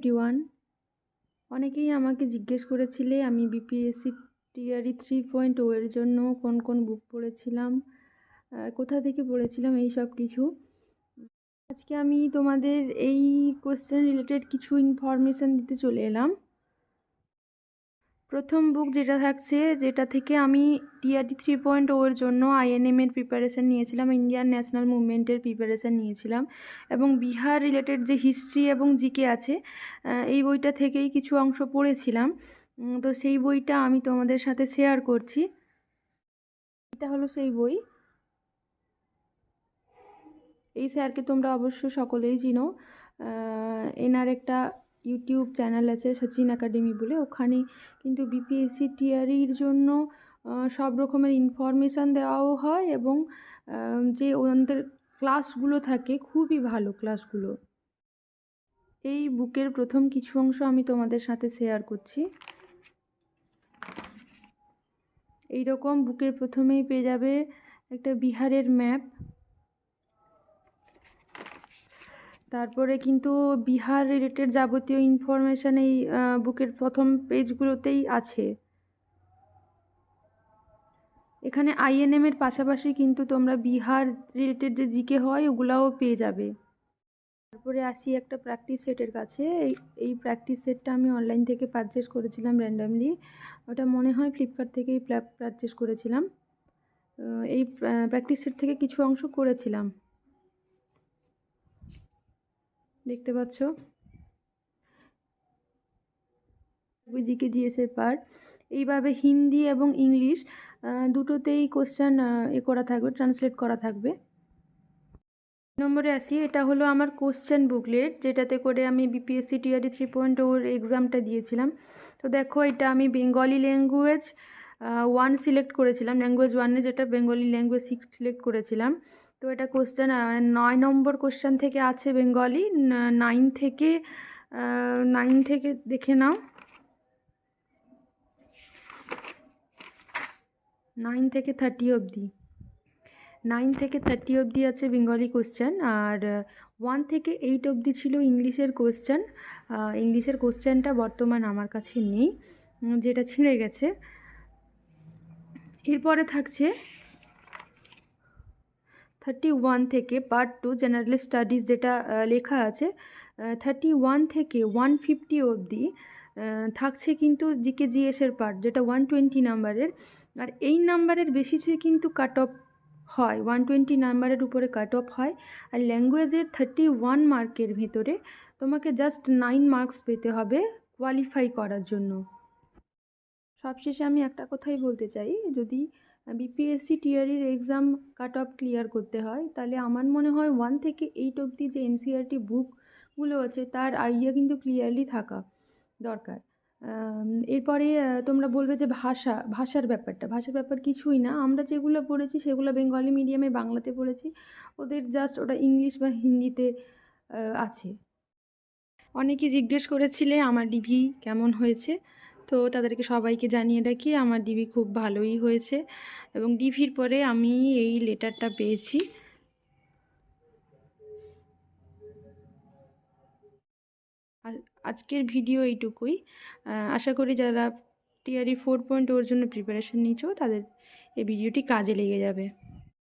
Everyone অনেকেই আমাকে জিজ্ঞেস করেছিলে, আমি বিপিএসসি টিআরই থ্রি পয়েন্ট ওয়ের জন্য কোন কোন বুক পড়েছিলাম কোথা থেকে পড়েছিলাম, এই সব কিছু। আজকে আমি তোমাদের এই কোশ্চেন রিলেটেড কিছু ইনফরমেশান দিতে চলে এলাম। প্রথম বুক যেটা থাকছে, যেটা থেকে আমি টিআরটি থ্রি পয়েন্ট ও এর জন্য আইএনএম এর প্রিপারেশান নিয়েছিলাম ইন্ডিয়ান ন্যাশনাল মুভমেন্টের প্রিপারেশান নিয়েছিলাম এবং বিহার রিলেটেড যে হিস্ট্রি এবং জিকে আছে এই বইটা থেকেই কিছু অংশ পড়েছিলাম। তো সেই বইটা আমি তোমাদের সাথে শেয়ার করছি। এটা হলো সেই বই। এই স্যারকে তোমরা অবশ্য সকলেই চিনো। এনার একটা ইউটিউব চ্যানেল আছে সচিন একাডেমি বলে। ওখানে কিন্তু বিপিএসসি টিআরির জন্য সব রকমের ইনফরমেশান দেওয়াও হয় এবং যে ওদের ক্লাসগুলো থাকে, খুবই ভালো ক্লাসগুলো এই বুকের প্রথম কিছু অংশ আমি তোমাদের সাথে শেয়ার করছি। এই রকম বুকের প্রথমেই পেয়ে যাবে একটা বিহারের ম্যাপ তারপরে কিন্তু বিহার রিলেটেড যাবতীয় ইনফরমেশান এই বুকের প্রথম পেজগুলোতেই আছে। এখানে আইএনএম এর পাশাপাশি কিন্তু তোমরা বিহার রিলেটেড যে জিকে হয়, ওগুলাও পেয়ে যাবে। তারপরে আসি একটা প্র্যাকটিস সেটের কাছে। এই এই প্র্যাকটিস সেটটা আমি অনলাইন থেকে পারচেস করেছিলাম র্যান্ডামলি ওটা মনে হয় ফ্লিপকার্ট থেকেই পারচেস করেছিলাম। এই প্র্যাকটিস সেট থেকে কিছু অংশ করেছিলাম। দেখতে পাচ্ছ? জিকে জিএসের পার্ট এইভাবে হিন্দি এবং ইংলিশ দুটোতেই কোশ্চেন এ করা থাকবে ট্রান্সলেট করা থাকবে। নম্বরে আসি, এটা হলো আমার কোশ্চেন বুকলেট যেটাতে করে আমি বিপিএসসি টিআরডি থ্রি পয়েন্ট ওর এক্সামটা দিয়েছিলাম। তো দেখো, এটা আমি বেঙ্গলি ল্যাঙ্গুয়েজ ওয়ান সিলেক্ট করেছিলাম ল্যাঙ্গুয়েজ ওয়ানে যেটা বেঙ্গলি ল্যাঙ্গুয়েজ সিলেক্ট করেছিলাম। তো এটা কোশ্চেন নয় নম্বর কোশ্চেন থেকে আছে বেঙ্গলি নাইন থেকে নাইন থেকে দেখে নাও। নাইন থেকে থার্টি অবধি। নাইন থেকে থার্টি অবধি আছে বেঙ্গলি কোশ্চেন আর ওয়ান থেকে এইট অবধি ছিল ইংলিশের কোশ্চেন ইংলিশের কোশ্চেনটা বর্তমান আমার কাছে নেই যেটা ছিঁড়ে গেছে। এরপরে থাকছে থার্টি ওয়ান থেকে পার্ট টু জেনারেল স্টাডিজ যেটা লেখা আছে থার্টি ওয়ান থেকে ওয়ান ফিফটি অবধি থাকছে কিন্তু জিকে জিএসের পার্ট যেটা ওয়ান টোয়েন্টি নাম্বারের। আর এই নাম্বারের বেসিসে কিন্তু কাট অফ হয়, ওয়ান টোয়েন্টি নাম্বারের উপরে কাট অফ হয়। আর ল্যাঙ্গুয়েজের থার্টি ওয়ান মার্কের ভেতরে তোমাকে জাস্ট নাইন মার্কস পেতে হবে কোয়ালিফাই করার জন্য। সবশেষে আমি একটা কথাই বলতে চাই, যদি বিপিএসসি টিয়ারির এক্সাম কাট অফ ক্লিয়ার করতে হয়। তাহলে আমার মনে হয় ওয়ান থেকে এইট অবধি যে এনসিআরটি বুকগুলো আছে, তার আইডিয়া কিন্তু ক্লিয়ারলি থাকা দরকার। এরপরে তোমরা বলবে যে ভাষা, ভাষার ব্যাপারটা। ভাষার ব্যাপার কিছুই না। আমরা যেগুলো পড়েছি, সেগুলো বেঙ্গলি মিডিয়ামে বাংলাতে পড়েছি। ওদের জাস্ট ওটা ইংলিশ বা হিন্দিতে আছে। অনেকে জিজ্ঞেস করেছিলে, আমার ডিভি কেমন হয়েছে? তো তাদেরকে সবাইকে জানিয়ে রাখি, আমার ডিভি খুব ভালোই হয়েছে এবং ডিভির পরে আমি এই লেটারটা পেয়েছি। আজকের ভিডিও এইটুকুই। আশা করি যারা টিআরই ফোর পয়েন্ট ওর জন্য প্রিপারেশন নিচ্ছ তাদের এই ভিডিওটি কাজে লেগে যাবে।